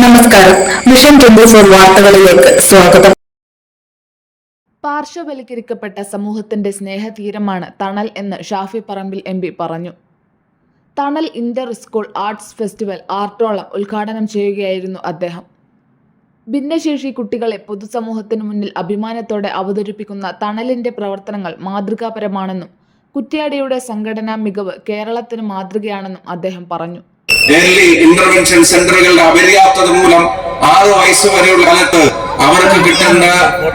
നമസ്കാരം. Mission twenty four വാർത്തകളിലേക്ക് സ്വാഗതം. പാർശ്വവൽക്കരിക്കപ്പെട്ട സമൂഹത്തിന്റെ സ്നേഹതീരമാണ് തണൽ എന്ന് ഷാഫി പറമ്പിൽ എം പറഞ്ഞു. Thanal inter school arts festival Artolam ഉദ്ഘാടനം ചെയ്യുകയായിരുന്നു അദ്ദേഹം. ഭിന്നശേഷി കുട്ടികളെ പൊതുസമൂഹത്തിന് മുന്നിൽ അഭിമാനത്തോടെ അവതരിപ്പിക്കുന്ന തണലിന്റെ പ്രവർത്തനങ്ങൾ മാതൃകാപരമാണെന്നും കുറ്റ്യാടിയുടെ സംഘടനാ മികവ് കേരളത്തിന് മാതൃകയാണെന്നും അദ്ദേഹം പറഞ്ഞു. ഏർലി ഇന്റർവെൻഷൻ സെന്ററുകളുടെ അപര്യാപ്തത മൂലം ആറ് വയസ്സ് വരെയുള്ള കാലത്ത് അവർക്ക് കിട്ടേണ്ട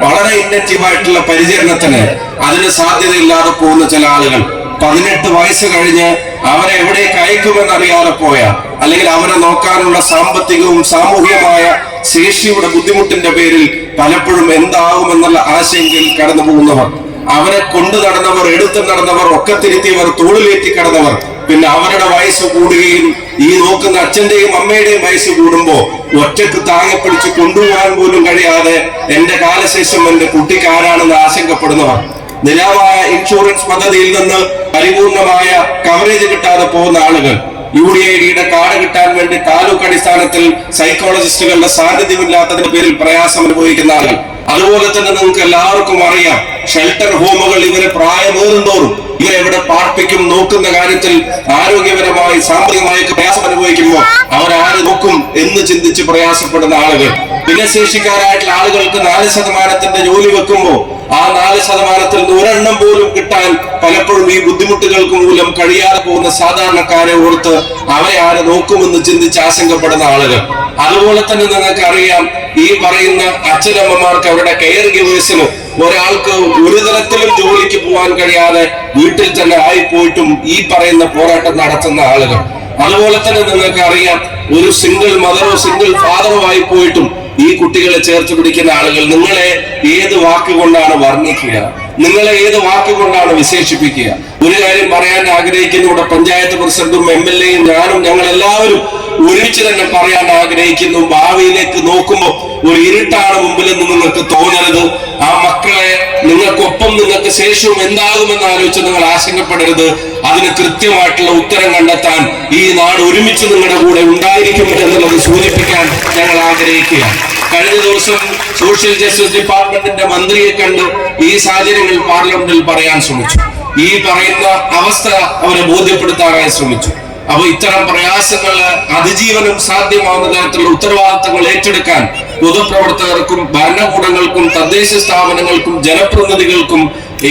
വളരെ ഇന്നറ്റീവായിട്ടുള്ള പരിചരണത്തിന് അതിന് സാധ്യതയില്ലാതെ പോകുന്ന ചില ആളുകൾ. പതിനെട്ട് വയസ്സ് കഴിഞ്ഞ് അവരെ എവിടേക്ക് അയക്കുമെന്നറിയാതെ പോയ അല്ലെങ്കിൽ അവരെ നോക്കാനുള്ള സാമ്പത്തികവും സാമൂഹികമായ ശേഷിയുടെ ബുദ്ധിമുട്ടിന്റെ പേരിൽ പലപ്പോഴും എന്താകുമെന്നുള്ള ആശങ്കയിൽ കടന്നു പോകുന്നവർ അവരെ കൊണ്ടു നടന്നവർ എടുത്തു നടന്നവർ ഒക്കെ തിരുത്തിയവർ തോളിലേറ്റി കടന്നവർ പിന്നെ അവരുടെ വയസ്സ് കൂടുകയും ഈ നോക്കുന്ന അച്ഛന്റെയും അമ്മയുടെയും വയസ്സ് കൂടുമ്പോ ഒറ്റയ്ക്ക് താങ്ങിപ്പിടിച്ച് കൊണ്ടുപോകാൻ പോലും കഴിയാതെ എന്റെ കാലശേഷം എന്റെ കുട്ടിക്ക് ആരാണെന്ന് ആശങ്കപ്പെടുന്നവർ നിലവായ ഇൻഷുറൻസ് പദ്ധതിയിൽ നിന്ന് പരിപൂർണമായ കവറേജ് കിട്ടാതെ പോകുന്ന ആളുകൾ യു ഡി ഐ ഡിയുടെ കാർഡ് കിട്ടാൻ വേണ്ടി താലൂക്ക് അടിസ്ഥാനത്തിൽ സൈക്കോളജിസ്റ്റുകളുടെ സാന്നിധ്യമില്ലാത്തതിന്റെ പേരിൽ പ്രയാസം അനുഭവിക്കുന്ന ആളുകൾ അതുപോലെ തന്നെ നിങ്ങൾക്ക് എല്ലാവർക്കും അറിയാം ഷെൽട്ടർ ഹോമുകൾ ഇവരെ പ്രായമേറുന്നതോറും ഇവരെ എവിടെ പാർപ്പിക്കും നോക്കുന്ന കാര്യത്തിൽ ആരോഗ്യപരമായി സാമ്പത്തികമായി പ്രയാസം അനുഭവിക്കുമ്പോൾ അവരാര് നോക്കും എന്ന് ചിന്തിച്ച് പ്രയാസപ്പെടുന്ന ആളുകൾ. ഭിന്നശേഷിക്കാരായിട്ടുള്ള ആളുകൾക്ക് നാല് ശതമാനത്തിന്റെ ജോലി വെക്കുമ്പോൾ ആ നാല് ശതമാനത്തിൽ നിന്ന് ഒരെണ്ണം പോലും കിട്ടാൻ പലപ്പോഴും ഈ ബുദ്ധിമുട്ടുകൾക്ക് മൂലം കഴിയാതെ പോകുന്ന സാധാരണക്കാരെ ഓർത്ത് അവരെ ആരെ നോക്കുമെന്ന് ചിന്തിച്ച് ആശങ്കപ്പെടുന്ന ആളുകൾ. അതുപോലെ തന്നെ നിങ്ങൾക്ക് അറിയാം ഈ പറയുന്ന അച്ഛനമ്മമാർക്ക് അവരുടെ കെയർ ഗിവേഴ്സിന് ഒരാൾക്ക് ഒരു തരത്തിലും ജോലിക്ക് പോകാൻ കഴിയാതെ വീട്ടിൽ തന്നെ ആയിപ്പോയിട്ടും ഈ പറയുന്ന പോരാട്ടം നടത്തുന്ന ആളുകൾ. അതുപോലെ തന്നെ നിങ്ങൾക്ക് അറിയാം ഒരു സിംഗിൾ മദറോ സിംഗിൾ ഫാദറോ ആയി പോയിട്ടും ഈ കുട്ടികളെ ചേർത്ത് പിടിക്കുന്ന ആളുകൾ നിങ്ങളെ ഏത് വാക്കുകൊണ്ടാണ് വർണിക്കുക? നിങ്ങളെ ഏത് വാക്കുകൊണ്ടാണ് വിശേഷിപ്പിക്കുക? ഒരു കാര്യം പറയാൻ ആഗ്രഹിക്കുന്ന ഇവിടെ പഞ്ചായത്ത് പ്രസിഡന്റും എം എൽ എയും ഞാനും ഞങ്ങൾ എല്ലാവരും ഒരുമിച്ച് തന്നെ പറയാൻ ആഗ്രഹിക്കുന്നു ഭാവിയിലേക്ക് നോക്കുമ്പോൾ ഒരു ഇരുട്ടാണ് മുമ്പിൽ നിന്ന് നിങ്ങൾക്ക് തോന്നരുത്. ആ മക്കളെ നിങ്ങൾക്കൊപ്പം നിങ്ങൾക്ക് ശേഷവും എന്താകുമെന്ന് ആലോചിച്ച് നിങ്ങൾ ആശങ്കപ്പെടരുത്. അതിന് കൃത്യമായിട്ടുള്ള ഉത്തരം കണ്ടെത്താൻ ഈ നാട് ഒരുമിച്ച് നിങ്ങളുടെ കൂടെ ഉണ്ടായിരിക്കും എന്നുള്ളത് സൂചിപ്പിക്കാൻ ഞങ്ങൾ ആഗ്രഹിക്കുകയാണ്. കഴിഞ്ഞ ദിവസം സോഷ്യൽ ജസ്റ്റിസ് ഡിപ്പാർട്ട്മെന്റിന്റെ മന്ത്രിയെ കണ്ട് ഈ സാഹചര്യങ്ങൾ പാർലമെന്റിൽ പറയാൻ ശ്രമിച്ചു. ഈ പറയുന്ന അവസ്ഥ അവരെ ബോധ്യപ്പെടുത്താനായി ശ്രമിച്ചു. അപ്പൊ ഇത്തരം പ്രയാസങ്ങൾ അതിജീവനം സാധ്യമാവുന്ന തരത്തിലുള്ള ഉത്തരവാദിത്തങ്ങൾ ഏറ്റെടുക്കാൻ പൊതുപ്രവർത്തകർക്കും ഭരണകൂടങ്ങൾക്കും തദ്ദേശ സ്ഥാപനങ്ങൾക്കും ജനപ്രതിനിധികൾക്കും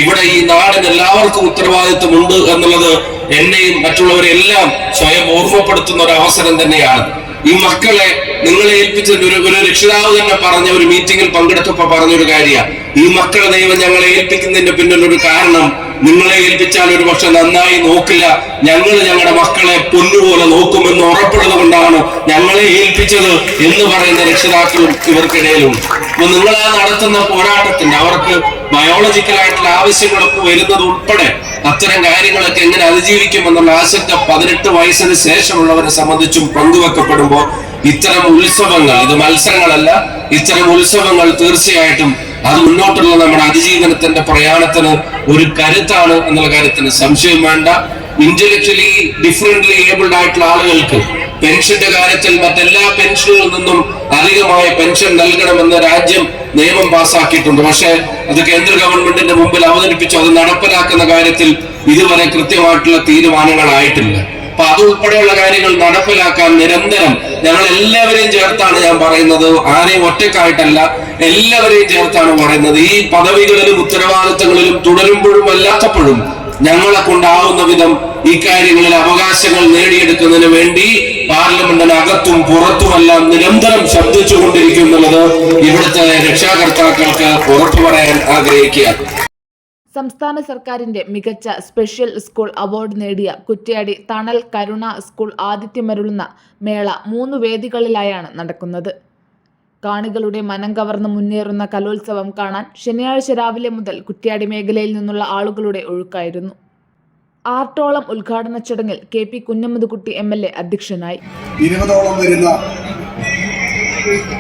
ഇവിടെ ഈ നാടിന് എല്ലാവർക്കും ഉത്തരവാദിത്തമുണ്ട് എന്നുള്ളത് എന്നെയും മറ്റുള്ളവരെല്ലാം സ്വയം ഓർമ്മപ്പെടുത്തുന്ന ഒരു അവസരം തന്നെയാണ്. ഈ മക്കളെ നിങ്ങളെ ഏൽപ്പിച്ച ഒരു ഒരു രക്ഷിതാവ് തന്നെ പറഞ്ഞ ഒരു മീറ്റിംഗിൽ പങ്കെടുത്തപ്പോ പറഞ്ഞൊരു കാര്യമാണ് ഈ മക്കളെ ദൈവം ഞങ്ങളെ ഏൽപ്പിക്കുന്നതിന്റെ പിന്നിലൊരു കാരണം നിങ്ങളെ ഏൽപ്പിച്ചാൽ ഒരു പക്ഷെ നന്നായി നോക്കില്ല. ഞങ്ങൾ ഞങ്ങളുടെ മക്കളെ പൊന്നുപോലെ നോക്കുമെന്ന് ഉറപ്പുള്ളത് കൊണ്ടാണ് ഞങ്ങളെ ഏൽപ്പിച്ചത് എന്ന് പറയുന്ന രക്ഷിതാക്കളും ഇവർക്കിടയിലും. അപ്പൊ നിങ്ങൾ ആ നടത്തുന്ന പോരാട്ടത്തിന് അവർക്ക് ബയോളജിക്കലായിട്ടുള്ള ആവശ്യങ്ങളൊക്കെ വരുന്നത് ഉൾപ്പെടെ അത്തരം കാര്യങ്ങളൊക്കെ എങ്ങനെ അതിജീവിക്കുമെന്നുള്ള ആശങ്ക പതിനെട്ട് വയസ്സിന് ശേഷമുള്ളവരെ സംബന്ധിച്ചും പങ്കുവെക്കപ്പെടുമ്പോൾ ഇത്തരം ഉത്സവങ്ങൾ ഇത് മത്സരങ്ങളല്ല ഇത്തരം ഉത്സവങ്ങൾ തീർച്ചയായിട്ടും അത് മുന്നോട്ടുള്ള നമ്മുടെ അതിജീവനത്തിന്റെ പ്രയാണത്തിന് ഒരു കരുത്താണ് എന്നുള്ള കാര്യത്തിന് സംശയം വേണ്ട. ഇന്റലക്ച്വലി ഡിഫറെന്റ്ലി ഏബിൾഡ് ആയിട്ടുള്ള ആളുകൾക്ക് പെൻഷന്റെ കാര്യത്തിൽ മറ്റെല്ലാ പെൻഷനുകളിൽ നിന്നും അധികമായ പെൻഷൻ നൽകണമെന്ന് രാജ്യം നിയമം പാസാക്കിയിട്ടുണ്ട്. പക്ഷേ അത് കേന്ദ്ര ഗവൺമെന്റിന്റെ മുമ്പിൽ അവതരിപ്പിച്ചു. അത് നടപ്പിലാക്കുന്ന കാര്യത്തിൽ ഇതുവരെ കൃത്യമായിട്ടുള്ള തീരുമാനങ്ങളായിട്ടില്ല. അപ്പൊ അത് ഉൾപ്പെടെയുള്ള കാര്യങ്ങൾ നടപ്പിലാക്കാൻ നിരന്തരം ഞങ്ങൾ എല്ലാവരെയും ചേർത്താണ് ഞാൻ പറയുന്നത്. ആരെയും ഒറ്റക്കായിട്ടല്ല എല്ലാവരെയും ചേർത്താണ് പറയുന്നത്. ഈ പദവികളിലും ഉത്തരവാദിത്തങ്ങളിലും തുടരുമ്പോഴും അല്ലാത്തപ്പോഴും ഞങ്ങളെ കൊണ്ടാവുന്ന വിധം ഈ കാര്യങ്ങളിൽ അവകാശങ്ങൾ നേടിയെടുക്കുന്നതിന് വേണ്ടി പാർലമെന്റിന് അകത്തും പുറത്തുമെല്ലാം നിരന്തരം ശബ്ദിച്ചുകൊണ്ടിരിക്കും എന്നുള്ളത് ഇവിടുത്തെ രക്ഷാകർത്താക്കൾക്ക് ഉറപ്പു പറയാൻ ആഗ്രഹിക്കുക സംസ്ഥാന സർക്കാരിന്റെ മികച്ച സ്പെഷ്യൽ സ്കൂൾ അവാർഡ് നേടിയ കുറ്റ്യാടി തണൽ കരുണ സ്കൂൾ ആതിഥ്യമരുളുന്ന മേള മൂന്ന് വേദികളിലായാണ് നടക്കുന്നത്. കാണികളുടെ മനം കവർന്ന് മുന്നേറുന്ന കലോത്സവം കാണാൻ ശനിയാഴ്ച രാവിലെ മുതൽ കുറ്റ്യാടി മേഖലയിൽ നിന്നുള്ള ആളുകളുടെ ഒഴുക്കായിരുന്നു. ആർട്ടോളം ഉദ്ഘാടന ചടങ്ങിൽ K P Kunhammadkutty M L A അധ്യക്ഷനായി. ഇരുപതോളം വരുന്ന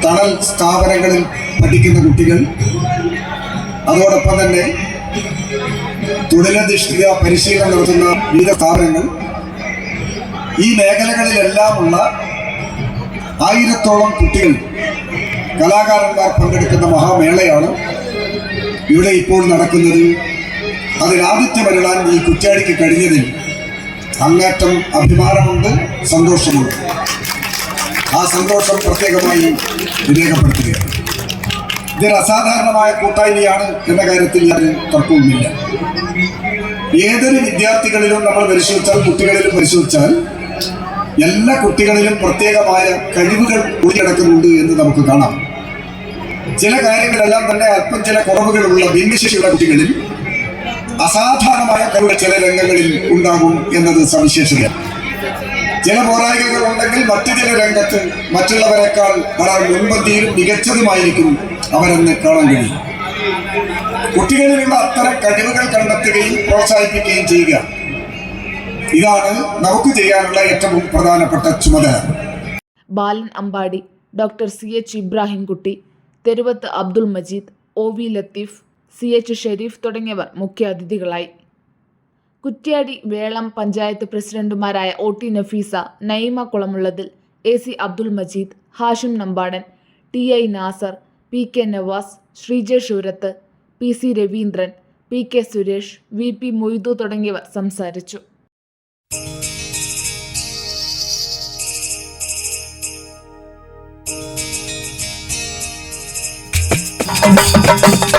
തണൽ സ്ഥാപനങ്ങളിൽ പഠിക്കുന്ന കുട്ടികൾ അതോടൊപ്പം തന്നെ തൊഴിലധിഷ്ഠിത പരിശീലനം നടത്തുന്ന വിവിധ സ്ഥാപനങ്ങൾ ഈ മേഖലകളിലെല്ലാമുള്ള ആയിരത്തോളം കുട്ടികൾ കലാകാരന്മാർ പങ്കെടുക്കുന്ന മഹാമേളയാണ് ഇവിടെ ഇപ്പോൾ നടക്കുന്നത്. അതിനാദിത്യം വരളാൻ ഈ കുറ്റ്യാടിക്ക് കഴിഞ്ഞതിൽ അങ്ങേറ്റം അഭിമാനമുണ്ട് സന്തോഷമുണ്ട്. ആ സന്തോഷം പ്രത്യേകമായി രേഖപ്പെടുത്തുകയാണ് ഇതൊരു അസാധാരണമായ കൂട്ടായ്മയാണ് എന്ന കാര്യത്തിൽ ഞാൻ തർക്കവുമില്ല. ഏതൊരു വിദ്യാർത്ഥികളിലും നമ്മൾ പരിശോധിച്ചാൽ കുട്ടികളിലും പരിശോധിച്ചാൽ എല്ലാ കുട്ടികളിലും പ്രത്യേകമായ കഴിവുകൾ ഉള്ളിടക്കുന്നുണ്ട് എന്ന് നമുക്ക് കാണാം. ചില കാര്യങ്ങളെല്ലാം തന്നെ അല്പം ചില കുറവുകളുള്ള ഭിന്നശേഷിയുള്ള കുട്ടികളിൽ അസാധാരണമായ കഴിവ് ചില രംഗങ്ങളിൽ ഉണ്ടാകും എന്നത് സവിശേഷത ചില പോരായ്മകൾ ഉണ്ടെങ്കിൽ മറ്റു ചില രംഗത്ത് മറ്റുള്ളവരെക്കാൾ വളരെ മുൻപന്തിയിലും മികച്ചതുമായിരിക്കും അവരെന്ന് കാണാൻ കഴിയും. കുട്ടികളിലുള്ള അത്തരം കഴിവുകൾ കണ്ടെത്തുകയും പ്രോത്സാഹിപ്പിക്കുകയും ചെയ്യുക. ഇതാണ് നമുക്ക് ചെയ്യാനുള്ള ഏറ്റവും പ്രധാനപ്പെട്ട ചുമതല. Balan Ambadi doctor C H Ibrahimkutty Theruvath Abdul Majeed O V Latheef C H Shereef തുടങ്ങിയവർ മുഖ്യാതിഥികളായി കുറ്റ്യാടി വേളം പഞ്ചായത്ത് പ്രസിഡന്റുമാരായ O T Nafeesa Naima Kulamullathil A C Abdul Majeed Hashim Nambadan T I Nasar P K Navas Sreeja Shoorath P C Raveendran P K Suresh V P Moidu തുടങ്ങിയവർ സംസാരിച്ചു. Thank